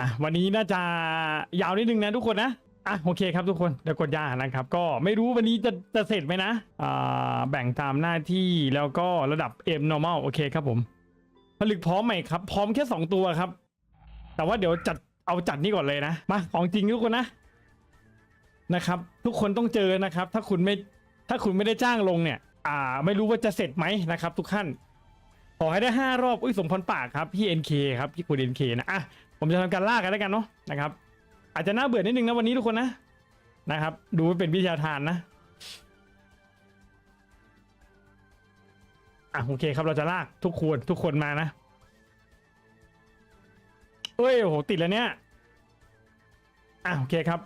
อะวันนี้น่าจะยาวนิดนึงนะทุกคนนะอะโอเคครับทุกคนเดี๋ยวกดยานะครับ ก็ไม่รู้วันนี้จะจะเสร็จไหมนะอ่าแบ่งตามหน้าที่แล้วก็ระดับ M normal โอเคครับผมผลึกพร้อมไหมครับ พร้อมแค่ 2 ตัวครับ แต่ว่าเดี๋ยวจัดเอาจัดนี่ก่อนเลยนะมาของจริงทุกคนนะนะครับ ทุกคนต้องเจอนะครับ ถ้าคุณไม่ถ้าคุณไม่ได้จ้างลงเนี่ย อ่า ไม่รู้ว่าจะเสร็จไหมนะครับ ทุกท่านขอให้ได้ห้ารอบอุ้ยสมพรปากครับพี่ NK ครับพี่คุณ NK นะอะ ผมจะทำการล่ากันแล้วกันเนาะนะครับ อาจจะน่าเบื่อนิดนึงนะวันนี้ทุกคนนะนะครับ ดูไว้เป็นวิทยาทานนะอะโอเคครับเราจะลากทุกคนทุกคนมานะเอ้ยโอ้โหติดแล้วเนี่ยอะโอเคครับ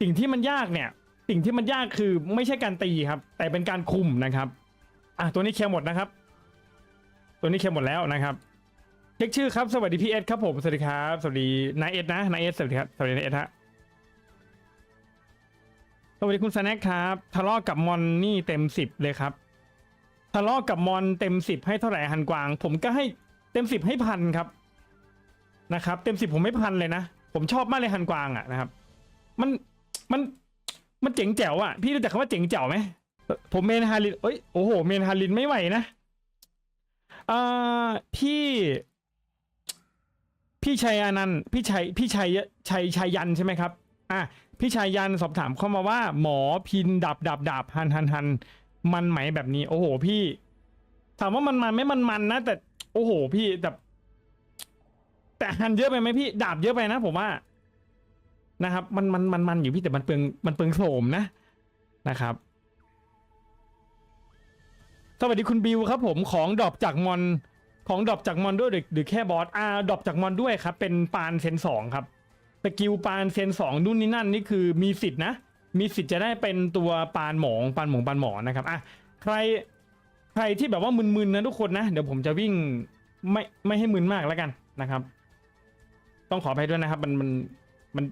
สิ่งที่มันยากเนี่ย สิ่งที่มันยากคือไม่ใช่การตีครับ แต่เป็นการคุมนะครับ อะตัวนี้เคลียร์หมดนะครับ ตัวนี้เคลียร์หมดแล้วนะครับ เช็คชื่อครับ สวัสดีพี่เอสครับผม สวัสดีครับ สวัสดีนายเอสนะ นายเอสสวัสดีครับ สวัสดีนายเอสฮะ สวัสดีคุณสแน็คครับ ทะเลาะกับมอนนี่เต็มสิบเลยครับ ทะเลาะกับมอนเต็มสิบให้เท่าไหร่ฮันกวาง ผมก็ให้เต็มสิบให้พันครับ นะครับ เต็มสิบผมไม่พันเลยนะ ผมชอบมากเลยฮันกวางอะนะครับ มัน มัน มันเจ๋งแจ๋วอะ พี่รู้จักคำว่าเจ๋งแจ๋วไหม ผมเมนฮารินเอ้ย โอ้โห เมนฮารินไม่ไหวนะอ่าพี่ พี่ชัยอนันต์พี่ชัยพี่ชัยชัยชัยยันใช่ไหมครับอะพี่ชัยยันสอบถามเข้ามาว่า หมอพินดับดับดับหันหันหันมันไหมแบบนี้ โอ้โหพี่ ถามว่ามันมันไม่มันมันนะแต่โอ้โหพี่แต่แต่หันเยอะไปไหมพี่ดาบเยอะไปนะ ผมว่านะครับ มันมันมันมันอยู่พี่แต่มันเปลืองมันเปลืองโสมนะนะครับสวัสดีคุณบิวครับ ผมของดรอปจากมอน ของดรอปจากมอนด้วยหรือหรือแค่บอสอ่าดรอปจากมอนด้วยครับ เป็นปานเซนสองครับสกิลปานเซนสองนู่นนี่นั่นนี่คือมีสิทธินะ มีสิทธิ์จะได้เป็นตัวปานหมองปานหมองปานหมอนะครับอะใครใครที่แบบว่ามึนๆนะทุกคนนะ เดี๋ยวผมจะวิ่งไม่ไม่ให้มึนมากแล้วกันนะครับ ต้องขออภัยด้วยนะครับ มันมันมัน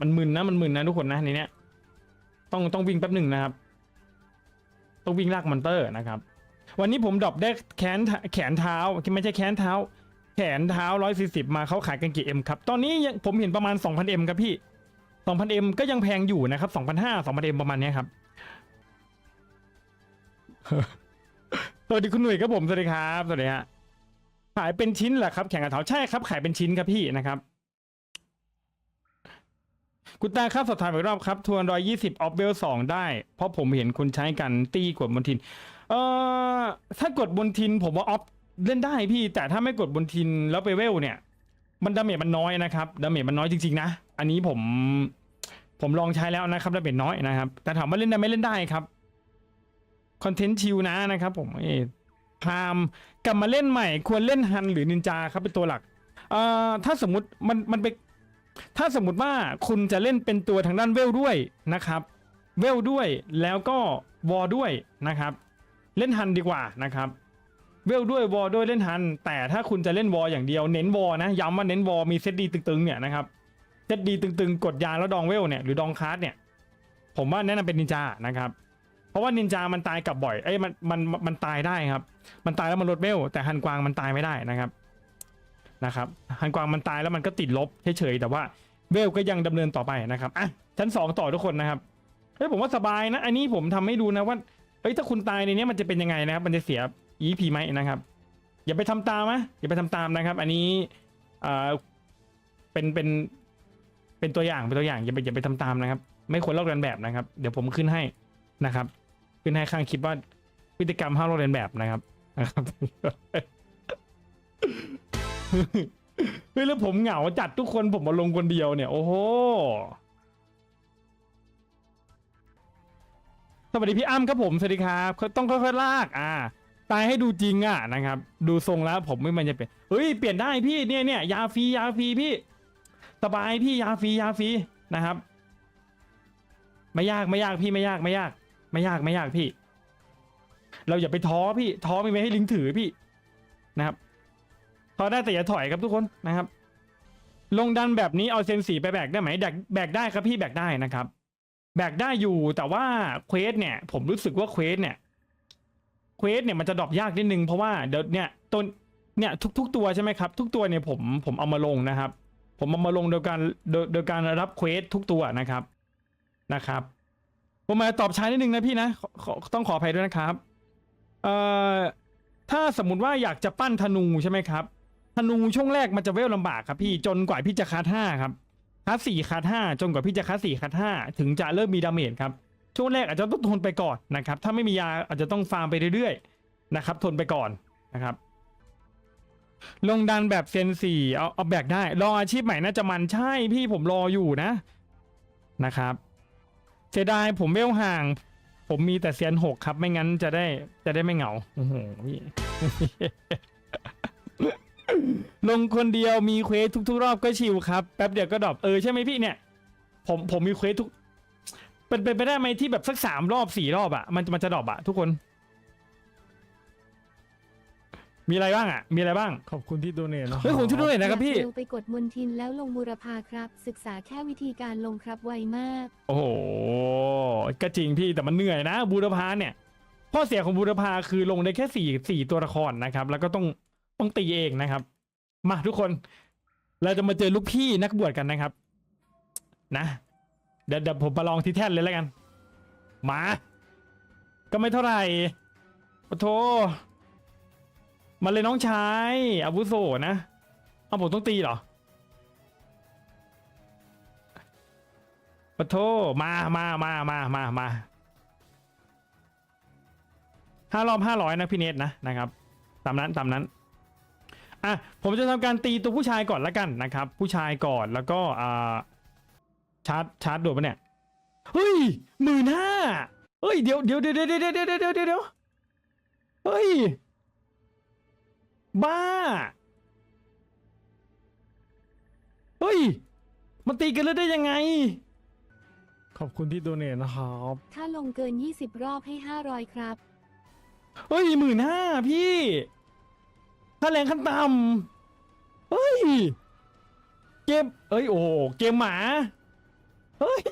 มันมึนนะมันมึนนะทุกคนนะในเนี้ยต้องต้องวิ่งแป๊บหนึ่งนะครับ ต้องวิ่งลากมอนเตอร์นะครับ วันนี้ผมดรอปได้แขนแขนเท้าไม่ใช่แขนเท้า แขนเท้าร้อยสี่สิบมาเขาขายกันกี่เอ็มครับ ตอนนี้ยังผมเห็นประมาณสองพันเอ็มครับพี่สองพันเอ็มก็ยังแพงอยู่นะครับสองพันห้าสองพันเอ็มประมาณนี้ครับสวัสดีคุณหนุ่ยครับผมสวัสดีครับสวัสดีฮะขายเป็นชิ้นเหรอครับแข่งกับเท้าใช่ครับ ขายเป็นชิ้นครับพี่นะครับคุณตาครับสอบถามอีกรอบครับทวนร้อยยี่สิบออฟเวลสองได้ เพราะผมเห็นคุณใช้กันตีกวดบนทิน เอ่อถ้ากดบนทินผมว่าออฟเล่นได้พี่ แต่ถ้าไม่กดบนทินแล้วไปเวลเนี่ย มันดาเมจมันน้อยนะครับดาเมจมันน้อยจริงๆนะ อันนี้ผม ผมลองใช้แล้วนะครับดาเมจน้อยนะครับ แต่ถามว่าเล่นได้ไหมเล่นได้ครับคอนเทนต์ชิลนะนะครับ ผมเอพามกลับมาเล่นใหม่ ควรเล่นฮันหรือนินจาครับเป็นตัวหลักเอ่อถ้าสมมติมันมันไปถ้าสมมติว่าคุณจะเล่นเป็นตัวทางด้านเวลด้วยนะครับ เวลด้วยแล้วก็วอด้วยนะครับ เล่นฮันดีกว่านะครับเวลด้วยวอด้วยเล่นฮัน แต่ถ้าคุณจะเล่นวออย่างเดียวเน้นวอนะย้ำว่าเน้นวอมีเซตดีตึงๆเนี่ยนะครับเซตดีตึงๆ กดยาแล้วดองเวลเนี่ยหรือดองคาร์ดเนี่ยผมว่าแนะนำเป็นนินจานะครับ เพราะว่านินจามันตายกลับบ่อยเอ้ยมันมันมันตายได้ครับ มันตายแล้วมันลดเวลแต่ฮันกวางมันตายไม่ได้นะครับนะครับฮันกวางมันตายแล้วมันก็ติดลบเฉยๆแต่ว่าเวลก็ยังดำเนินต่อไปนะครับอะชั้นสองต่อทุกคนนะครับเฮ้ยผมว่าสบายนะ อันนี้ผมทำให้ดูนะว่า เฮ้ยถ้าคุณตายในนี้มันจะเป็นยังไงนะครับ มันจะเสีย EP ไหมนะครับ อย่าไปทำตามนะอย่าไปทำตามนะครับ อันนี้เอ่อเป็นเป็นเป็นตัวอย่างเป็นตัวอย่างอย่าไปอย่าไปทำตามนะครับ ไม่ควรลอกเลียนแบบนะครับ เดี๋ยวผมขึ้นให้นะครับ ขึ้นให้ข้างคลิปว่าพฤติกรรมห้ามลอกเลียนแบบนะครับนะครับเฮ้ยแล้วผมเหงาจัดทุกคนผมมาลงคนเดียวเนี่ย โอ้โห สวัสดีพี่อ้ำครับผม สวัสดีครับต้องค่อยๆลาก อ่า ตายให้ดูจริงอะนะครับ ดูทรงแล้วผมไม่มันจะเป็นเฮ้ย เปลี่ยนได้พี่ เนี่ยเนี่ยยาฟรียาฟรีพี่ สบายพี่ยาฟรียาฟรีนะครับ ไม่ยากไม่ยากพี่ไม่ยากไม่ยาก ไม่ยากไม่ยากพี่ เราอย่าไปท้อพี่ ท้อไม่ไว้ให้ลิงถือพี่นะครับท้อได้แต่อย่าถอยครับทุกคนนะครับ ลงดันแบบนี้เอาเซนสีไปแบกได้ไหมแบกแบกได้ครับพี่แบกได้นะครับ แบกได้อยู่แต่ว่าเควสเนี่ย ผมรู้สึกว่าเควสเนี่ยเควสเนี่ยมันจะดรอปยากนิดนึงเพราะว่าเดี๋ยวเนี่ยต้นเนี่ยทุก ๆ ตัวใช่ไหมครับ ทุกตัวเนี่ยผมผมเอามาลงนะครับ ผมเอามาลงโดยการโดยโดยการรับเควสทุกตัวนะครับนะครับผมมาตอบช้านิดนึงนะพี่นะต้องขออภัยด้วยนะครับเอ่อถ้าสมมติว่าอยากจะปั้นธนูใช่ไหมครับธนูช่วงแรกมันจะเวลลำบากครับพี่จนกว่าพี่จะคัดห้าครับ คัดสี่คัดห้าจนกว่าพี่จะคัดสี่คัดห้าถึงจะเริ่มมีดาเมจครับช่วงแรกอาจจะต้องทนไปก่อนนะครับ ถ้าไม่มียาอาจจะต้องฟาร์มไปเรื่อยๆนะครับ ทนไปก่อนนะครับ ลงดันแบบเซนสี่เอาเอาแบกได้รออาชีพใหม่น่าจะมันใช่พี่ผมรออยู่นะนะครับเสียดายผมเวลห่าง ผมมีแต่เซียนหกครับ ไม่งั้นจะได้จะได้ไม่เหงาโอ้โหพี่ ลงคนเดียวมีเควสทุก ๆ รอบก็ชิลครับแป๊บเดียวก็ดรอปเออใช่ไหมพี่เนี่ย ผมผมมีเควสทุกเป็นเป็นไปได้ไหมที่แบบสักสามรอบสี่รอบอะมันมันจะดรอปอะทุกคน มีอะไรบ้างอะมีอะไรบ้าง ขอบคุณที่โดเนทนะเฮ้ยผมช่วยด้วยนะครับพี่ อยากเร็วไปกดมนทินแล้วลงบูรพาครับ ศึกษาแค่วิธีการลงครับไวมาก โอ้โหก็จริงพี่แต่มันเหนื่อยนะบูรพาเนี่ยข้อเสียของบูรพาคือลงได้แค่สี่สี่ตัวละครนะครับ แล้วก็ต้องต้องตีเองนะครับ มาทุกคนเราจะมาเจอลูกพี่นักบวชกันนะครับ นะเดี๋ยวเดี๋ยวผมประลองที่แท่นเลยแล้วกัน มา ก็ไม่เท่าไหร่โอ้โทมาเลยน้องชายอาวุโสนะเอาผมต้องตีเหรอปะโทมามามามามามาห้ารอบห้าร้อยนะพี่เนทนะนะครับ ตามนั้นตามนั้น อะผมจะทำการตีตัวผู้ชายก่อนละกันนะครับ ผู้ชายก่อนแล้วก็อ่าชาร์จชาร์จด่วนปะเนี่ยเฮ้ยหมื่นห้าเฮ้ยเดี๋ยวเดี๋ยวเดี๋ยวเดี๋ยวเดี๋ยวเดี๋ยวเดี๋ยวเดี๋ยวเดี๋ยวเฮ้ยบ้าเฮ้ยมันตีกันแล้วได้ยังไง ขอบคุณที่โดเนทนะครับ ถ้าลงเกิน 20 รอบให้ 500 ครับ เฮ้ยหมื่นห้าพี่ ค่าแรงขั้นต่ำเฮ้ย เกมเอ้ย โอ้โหเกมหมา เฮ้ย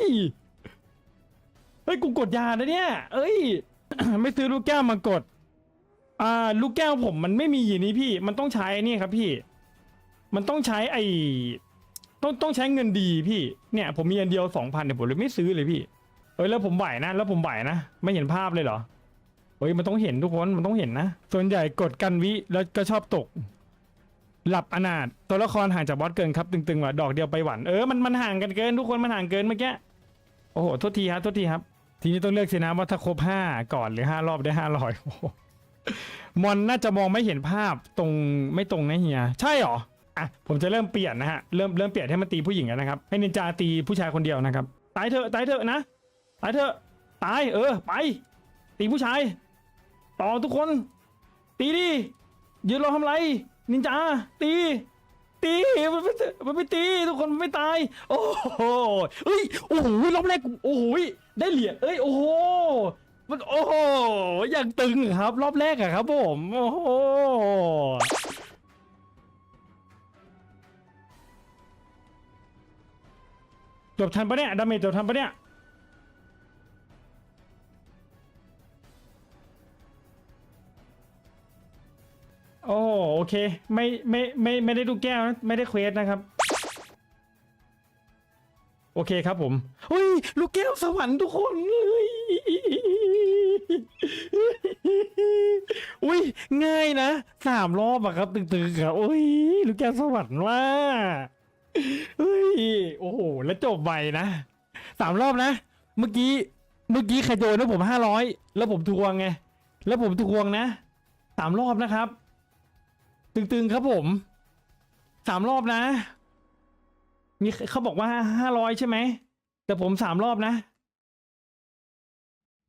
เฮ้ย กูกดยานะเนี่ย เอ้ย ไม่ซื้อลูกแก้วมากด อ่า ลูกแก้วผมมันไม่มีอย่างนี้พี่ มันต้องใช้นี่ครับพี่ มันต้องใช้ไอ้ต้องต้องใช้เงินดีพี่ เนี่ย ผมมีอันเดียวสองพันเนี่ยผมเลยไม่ซื้อเลยพี่ เอ้ยแล้วผมไหวนะ แล้วผมไหวนะ ไม่เห็นภาพเลยเหรอ ฮ้ยมันต้องเห็นทุกคนมันต้องเห็นนะ ส่วนใหญ่กดกันวิแล้วก็ชอบตก หลับอนาถตัวละครห่างจากบอสเกินครับ ตึงๆว่ะดอกเดียวไปหวันเออมันมันห่างกันเกินทุกคนมันห่างเกินเมื่อกี้โอ้โหโทษทีครับโทษทีครับ ทีนี้ต้องเลือกสินะว่าถ้าครบห้าก่อนหรือห้ารอบได้ห้าร้อยมอนน่าจะมองไม่เห็นภาพตรงไม่ตรงนะเฮียใช่หรออะผมจะเริ่มเปลี่ยนนะฮะเริ่มเริ่มเปลี่ยนให้มันตีผู้หญิงแล้วนะครับ ให้นินจาตีผู้ชายคนเดียวนะครับตายเถอะตายเถอะนะตายเถอะตายเออ ไป ตีผู้ชาย ต่อทุกคน ตีดิยืนรอทำไร นินจา ตี ตีมันไม่มันไม่ตี ทุกคนมันไม่ตาย โอ้โหเอ้ยโอ้โหรอบแรกกูโอ้โหได้เหรียญเอ้ยโอ้โหมันโอ้โหอย่างตึงครับ รอบแรกอะครับผมโอ้โหจบทันปะเนี่ยดาเมจจบทันปะเนี่ย เค ไม่ไม่ไม่ไม่ได้ดูแก้วนะไม่ได้เควสนะครับ โอเคครับผมเฮ้ยลูกแก้วสวรรค์ทุกคนเฮ้ยอุ้ยง่ายนะสามรอบอะครับ ตึงๆครับโอ้ยลูกแก้วสวรรค์ว่าเฮ้ยโอ้โหแล้วจบไวนะสามรอบนะ เมื่อกี้เมื่อกี้ใครโดนนะผมห้าร้อยแล้วผมทวงไง แล้วผมทวงนะสามรอบนะครับ ตึงๆครับผมสามรอบนะ มีเขาบอกว่าห้าร้อยใช่ไหม แต่ผมสามรอบนะ